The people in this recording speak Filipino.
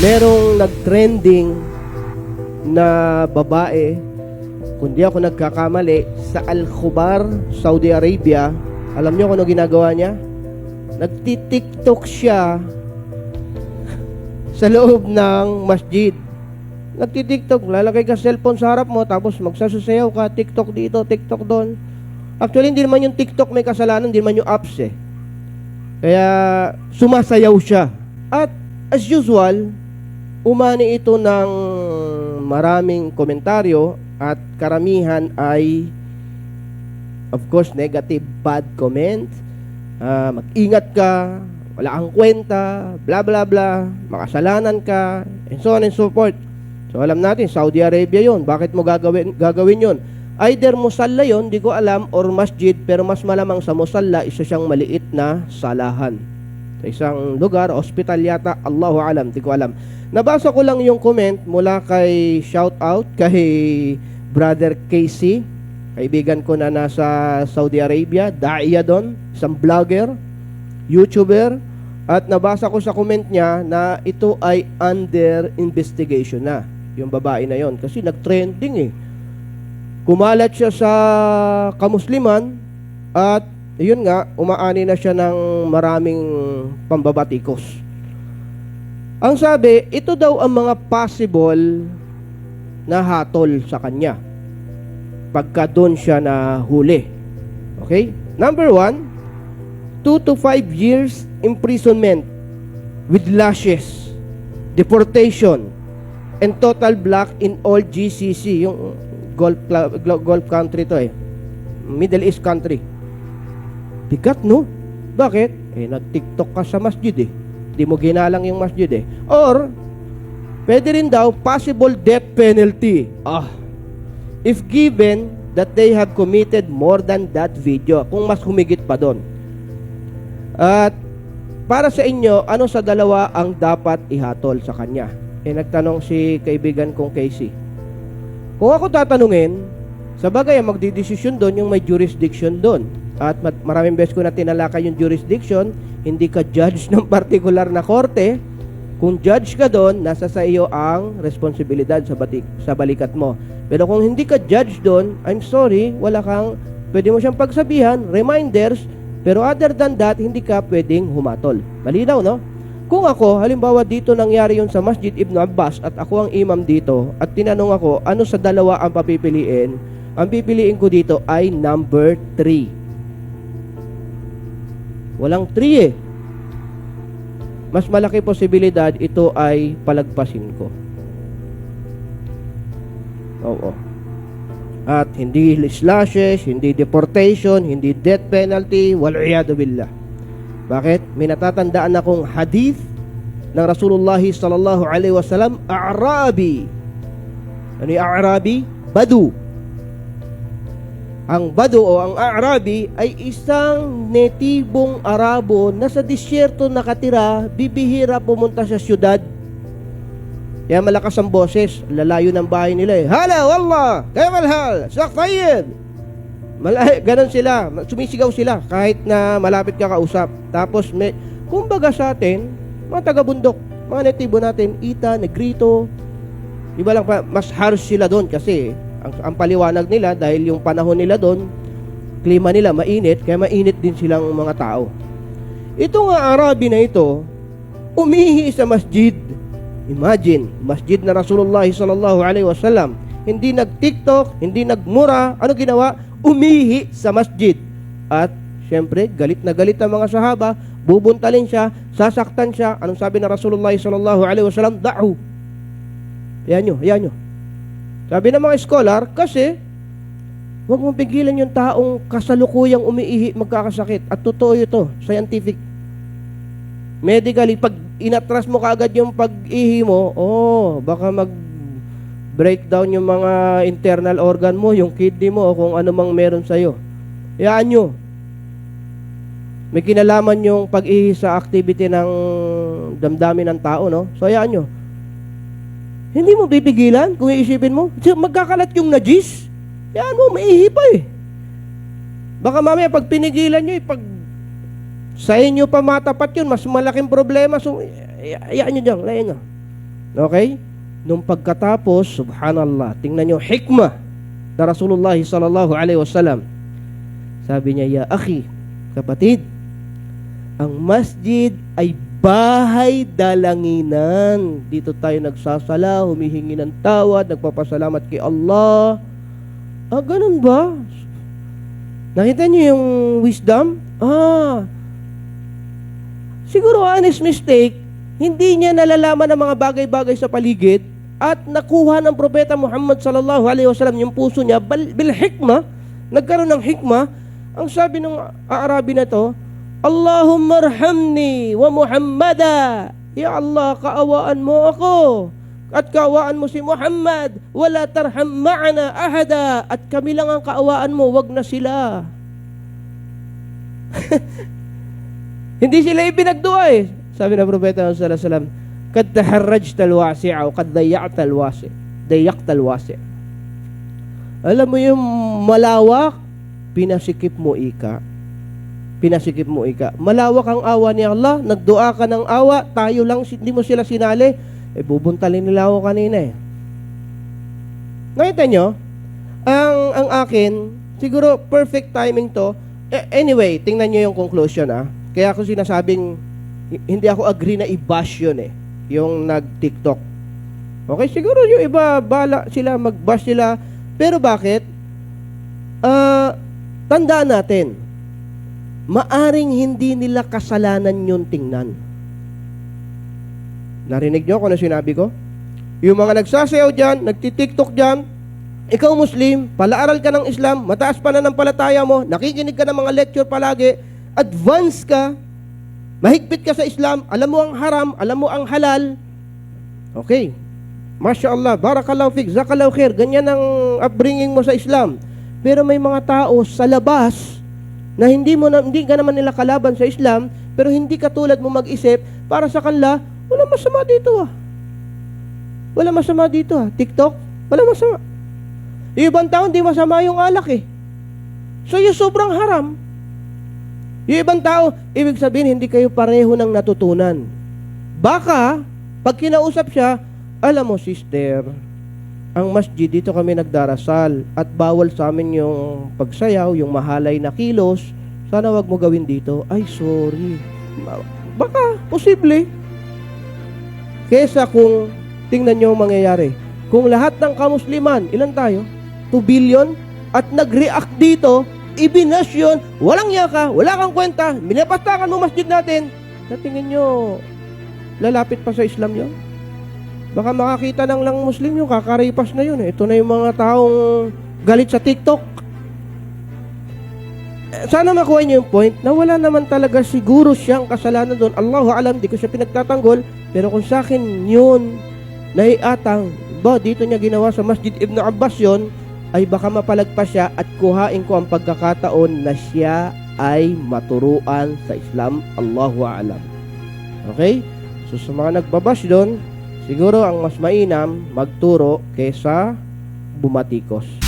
merong nag-trending na babae, kung di ako nagkakamali, sa Al-Khubar, Saudi Arabia. Alam niyo kung ano ginagawa niya? Nagti-tiktok siya sa loob ng masjid. Nagti-tiktok, lalagay ka cellphone sa harap mo, tapos magsasasayaw ka, tiktok dito, tiktok doon. Actually, hindi naman yung tiktok may kasalanan, hindi naman yung apps eh. Kaya sumasayaw siya. At as usual, umani ito ng maraming komentaryo at karamihan ay of course negative bad comment. Ah, mag-ingat ka, wala kang kwenta, bla bla bla, makasalanan ka, and so on and so forth. So alam natin, Saudi Arabia yon. Bakit mo gagawin, gagawin yon? Either musalla yon, di ko alam, or masjid, pero mas malamang sa musalla, isa siyang maliit na salahan. Sa isang lugar, hospital yata, Allahu alam, di ko alam. Nabasa ko lang yung comment mula kay shout out kay Brother Casey, kaibigan ko na nasa Saudi Arabia, daiya doon, isang vlogger, YouTuber, at nabasa ko sa comment niya na ito ay under investigation na, yung babae na yon kasi nag-trending eh. Kumalat siya sa kamusliman at yun nga, umaani na siya ng maraming pambabatikos. Ang sabi, ito daw ang mga possible na hatol sa kanya pagka doon siya na huli. Okay? Number one, 2 to 5 years imprisonment with lashes, deportation, and total block in all GCC, yung Gulf, Gulf country to eh. Middle East country. Bigat, no? Bakit? Eh, nag-tiktok ka sa masjid eh. Di mo ginalang yung masjid eh. Or, pwede rin daw, possible death penalty. Ah. If given that they have committed more than that video. Kung mas humigit pa doon. At, para sa inyo, ano sa dalawa ang dapat ihatol sa kanya? Eh, nagtanong si kaibigan kong Casey. Kung ako tatanungin, sa bagay, magdidesisyon doon yung may jurisdiction doon. At maraming beses ko na tinalakay yung jurisdiction, hindi ka judge ng particular na korte. Kung judge ka doon, nasa sa iyo ang responsibilidad sa, batik, sa balikat mo. Pero kung hindi ka judge doon, I'm sorry, wala kang, pwede mo siyang pagsabihan, reminders, pero other than that, hindi ka pwedeng humatol. Malinaw, no? Kung ako, halimbawa dito nangyari yun sa Masjid Ibn Abbas at ako ang imam dito at tinanong ako ano sa dalawa ang papipiliin, ang pipiliin ko dito ay number 3. Walang 3 eh. Mas malaki posibilidad ito ay palagpasin ko. Oo. At hindi slashes, hindi deportation, hindi death penalty, wal'iyadu billah. Bakit? May natatandaan akong hadith ng Rasulullah sallallahu alaihi wasallam, A'rabi. Ano yung A'rabi? Badu. Ang Badu o ang A'rabi ay isang netibong Arabo na sa disyerto nakatira, bibihira pumunta sa syudad. Kaya malakas ang boses, lalayo ng bahay nila eh. Hala, wallah, kaya malhal, sak tayyib. Malay, ganun sila, sumisigaw sila kahit na malapit ka kausap. Tapos may, kumbaga sa atin, mga taga-bundok, mga netibo natin, Ita, Negrito, iba lang pa, mas harsh sila doon kasi ang, ang paliwanag nila dahil yung panahon nila doon, klima nila mainit, kaya mainit din silang mga tao. Ito nga Arabi na ito, umihi sa masjid. Imagine, masjid na Rasulullah sallallahu alaihi wasallam. Hindi nag-TikTok, hindi nagmura, ano ginawa? Umihi sa masjid. At syempre, galit na galit ang mga sahaba, bubuntalin siya, sasaktan siya. Anong sabi ng Rasulullah sallallahu alaihi wasallam? Da'u. Yan nyo, yan nyo. Sabi ng mga scholar, kasi huwag mong pigilan yung taong kasalukuyang umiihi magkakasakit. At totoo ito, scientific. Medically, pag inatras mo kaagad yung pag-ihi mo, oh, baka mag breakdown yung mga internal organ mo, yung kidney mo, o kung ano mang meron sa'yo. Hayaan nyo. May kinalaman yung pag-ihi sa activity ng damdamin ng tao, no? So, hayaan nyo. Hindi mo bipigilan kung iisipin mo. Magkakalat yung najis. Hayaan mo, maihi pa eh. Baka mamaya pag pinigilan nyo, eh, pag sa inyo pa matapat yun, mas malaking problema. So, ay- ayaan nyo dyan, layan nyo. Okay? Nung pagkatapos, subhanallah, tingnan nyo, hikmah na Rasulullah sallallahu alaihi wasallam. Sabi niya, Ya akhi, kapatid, ang masjid ay bahay dalanginan. Dito tayo nagsasala, humihingi ng tawad, nagpapasalamat kay Allah. Ah, ganun ba? Nakita niyo yung wisdom? Ah, siguro honest mistake, hindi niya nalalaman ang mga bagay-bagay sa paligid at nakuha ng propeta Muhammad sallallahu alaihi wasallam yung puso niya bil hikmah, nagkaroon ng hikmah. Ang sabi ng Aarabi na to, Allahumma arhamni wa Muhammada. Ya Allah, kaawaan mo ako. At kaawaan mo si Muhammad. Wala tarham ma'ana ahada. At kami lang ang kaawaan mo, wag na sila. Hindi sila ipinagdua eh. Sabi ng Propeta Muhammad sallallahu alaihi wasallam, "Kad taharrajta al-wasi'a o kad dayakta al-wasi'." Dayakta al-wasi'. Alam mo yung malawak, pinasikip mo ika. Pinasikip mo ika. Malawak ang awa ni Allah, nagdua ka ng awa, tayo lang, hindi mo sila sinali, eh bubuntalin nila ako kanina eh. Nakita nyo? Ang, ang akin, siguro perfect timing to. Eh, anyway, tingnan nyo yung conclusion ah. Kaya ako sinasabing, hi- hindi ako agree na i-bash yun eh. Yung nag-TikTok. Okay, siguro yung iba, bala sila, mag-bash sila. Pero bakit? Ah, tandaan natin, maaring hindi nila kasalanan yung tingnan. Narinig nyo kung ano sinabi ko? Yung mga nagsasayaw dyan, nagtitiktok dyan, ikaw Muslim, palaaral ka ng Islam, mataas pa na ng palataya mo, nakikinig ka ng mga lecture palagi, advance ka, mahigpit ka sa Islam, alam mo ang haram, alam mo ang halal. Okay. Masya Allah, barakallahu fik, zakallahu khair, ganyan ang upbringing mo sa Islam. Pero may mga tao sa labas na hindi mo na, hindi ka naman nila kalaban sa Islam, pero hindi katulad mo mag-isip para sa kanila, wala masama dito ah. Wala masama dito ah. TikTok, wala masama. Yung ibang tao, hindi masama yung alak eh. So yung sobrang haram. Yung ibang tao, ibig sabihin, hindi kayo pareho ng natutunan. Baka, pag kinausap siya, alam mo sister, ang masjid dito kami nagdarasal at bawal sa amin yung pagsayaw, yung mahalay na kilos. Sana wag mo gawin dito. Ay, sorry. Baka, posible. Kesa kung, tingnan nyo ang mangyayari. Kung lahat ng kamusliman, ilan tayo? 2 billion? At nag-react dito, ibinas yun, walang yaka, wala kang kwenta, minapastakan mo masjid natin. Sa tingin nyo, lalapit pa sa Islam yun? Baka makakita ng lang Muslim yung kakaripas na yun. eh. Ito na yung mga taong galit sa TikTok. Eh, Sana makuha niyo yung point na wala naman talaga siguro siyang kasalanan doon. Allahu alam, di ko siya pinagtatanggol. Pero kung sa akin yun, naiatang, ba, dito niya ginawa sa Masjid Ibn Abbas yon ay baka mapalagpas siya at kuhain ko ang pagkakataon na siya ay maturuan sa Islam. Allahu alam. Okay? So sa mga nagbabash doon, siguro ang mas mainam magturo kaysa bumatikos.